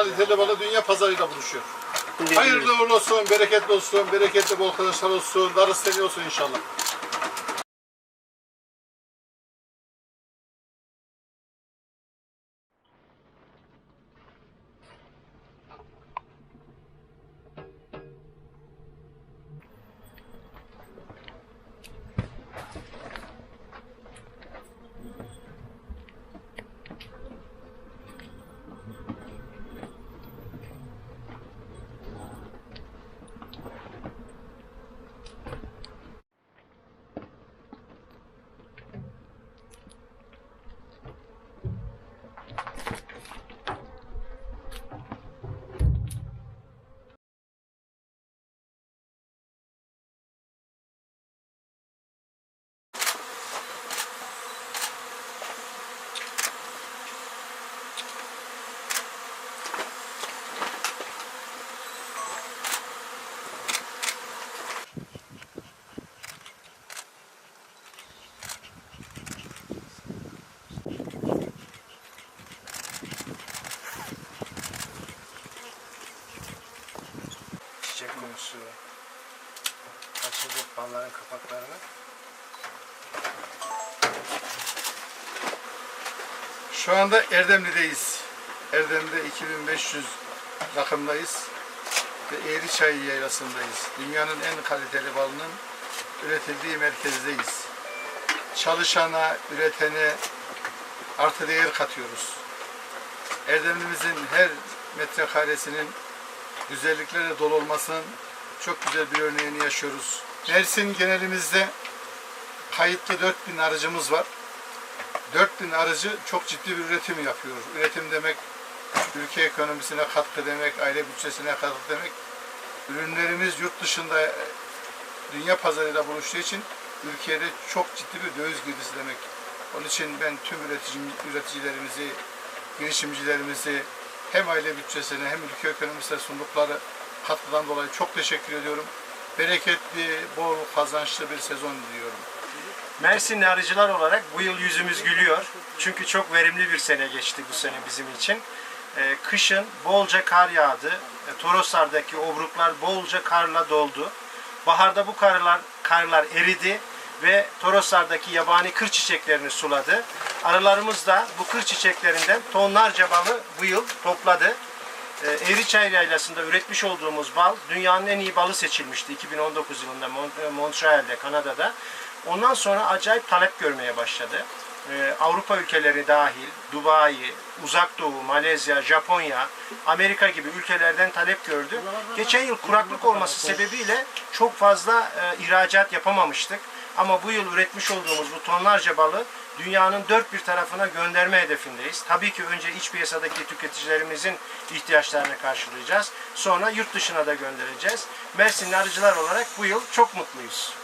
kaliteli balı dünya pazarıyla buluşuyor. Hayırlı uğurlu olsun, bereketli olsun, bereketli bol kazançlar olsun, darısı seni olsun inşallah. Balların kapaklarını. Şu anda Erdemli'deyiz. Erdemli'de 2500 rakımdayız. Ve Eğriçay yaylasındayız. Dünyanın en kaliteli balının üretildiği merkezdeyiz. Çalışana, üretene artı değer katıyoruz. Erdemli'mizin her metrekaresinin güzelliklerle dolu olmasının çok güzel bir örneğini yaşıyoruz. Mersin genelimizde kayıtlı 4000 aracımız var. 4000 aracı çok ciddi bir üretim yapıyor. Üretim demek ülke ekonomisine katkı demek, aile bütçesine katkı demek. Ürünlerimiz yurt dışında e, dünya pazarıyla buluştuğu için ülkede çok ciddi bir döviz girdisi demek. Onun için ben tüm üretici, üreticilerimizi, girişimcilerimizi hem aile bütçesine hem ülke ekonomisine sundukları katkıdan dolayı çok teşekkür ediyorum. Bereketli, bol kazançlı bir sezon diliyorum. Mersinli arıcılar olarak bu yıl yüzümüz gülüyor. Çünkü çok verimli bir sene geçti bu sene bizim için. Ee, kışın bolca kar yağdı. E, Toroslardaki obruklar bolca karla doldu. Baharda bu karlar, karlar eridi ve Toroslardaki yabani kır çiçeklerini suladı. Arılarımız da bu kır çiçeklerinden tonlarca balı bu yıl topladı. Eğriçay Yaylası'nda üretmiş olduğumuz bal dünyanın en iyi balı seçilmişti 2019 yılında Mon- e, Montreal'de, Kanada'da. Ondan sonra acayip talep görmeye başladı. Ee, Avrupa ülkeleri dahil, Dubai, Uzak Doğu, Malezya, Japonya, Amerika gibi ülkelerden talep gördü. Geçen yıl kuraklık olması sebebiyle çok fazla e, ihracat yapamamıştık. Ama bu yıl üretmiş olduğumuz bu tonlarca balı dünyanın dört bir tarafına gönderme hedefindeyiz. Tabii ki önce iç piyasadaki tüketicilerimizin ihtiyaçlarını karşılayacağız. Sonra yurt dışına da göndereceğiz. Mersinli arıcılar olarak bu yıl çok mutluyuz.